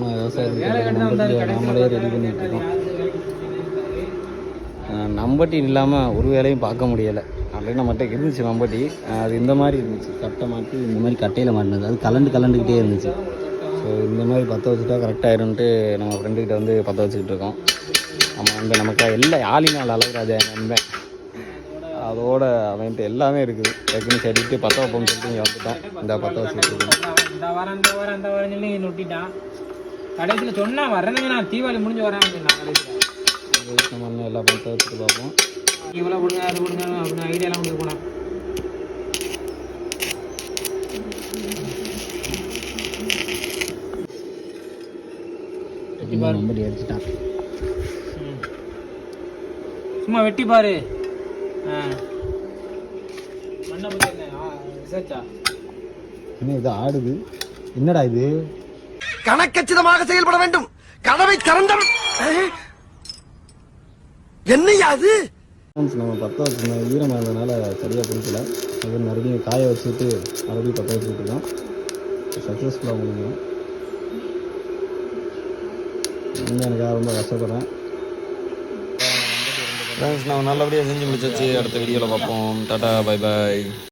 நம்ம விவசாயத்துக்கு மம்பட்டியை நாமளே ரெடி பண்ணிட்டு இருக்கோம். நம்பட்டி இல்லாமல் ஒரு வேலையும் பார்க்க முடியலை. ஆல்ரெடி நம்மகிட்ட இருந்துச்சு நம்பட்டி. அது இந்த மாதிரி இருந்துச்சு. கட்டை மாட்டி இந்த மாதிரி கட்டையில் மாட்டினது. அது கலண்டு கலண்டுக்கிட்டே இருந்துச்சு. ஸோ இந்த மாதிரி பற்ற வச்சுட்டா கரெக்டாகிடும்ட்டு நம்ம ஃப்ரெண்டுக்கிட்ட வந்து பற்ற வச்சுக்கிட்டு இருக்கோம். நம்ம அந்த நமக்காக எல்லா ஆளினால் அளவுறாது நண்பன். அதோட அவன்ட்டு எல்லாமே இருக்குது. டக்குன்னு சரிட்டு பற்ற வைப்போம்னு சொல்லிட்டு இங்கே வந்துட்டோம். இந்த பற்ற வச்சுக்கிட்டு இருக்கோம். கடைசியில் சொன்னால் வரணுங்க நான் தீபாவளி முடிஞ்சு வரேன் சொன்னான் கடைசியில் எல்லா பற்ற வச்சுட்டு பார்ப்போம் இவ்வளோ கொடுங்க அது கொடுங்க அப்படின்னு ஐடியாலாம் கொண்டு போனேன் சும்மா வெட்டி பாரு. என்ன? ஆ, என்ன ஆடுது? என்னடா இது? கணக்கச்சிதமாக செயல்பட வேண்டும். கதவை திறந்தம். என்னையா அது? நம்ம பற்ற வச்சுருந்தோம் ஈரமாக இருந்ததுனால சரியாக பிடிக்கல அது மறுபடியும் காய வச்சுட்டு மறுபடியும் பற்ற வச்சுட்டு இருக்கோம். சக்ஸஸ்ஃபுல்லாக முடியும் இன்னும் எனக்காக ரொம்ப கஷ்டப்படுறேன். ஃப்ரெண்ட்ஸ் நம்ம நல்லபடியாக செஞ்சு முடிச்சாச்சு. அடுத்த வீடியோவில் பார்ப்போம். Tata bye bye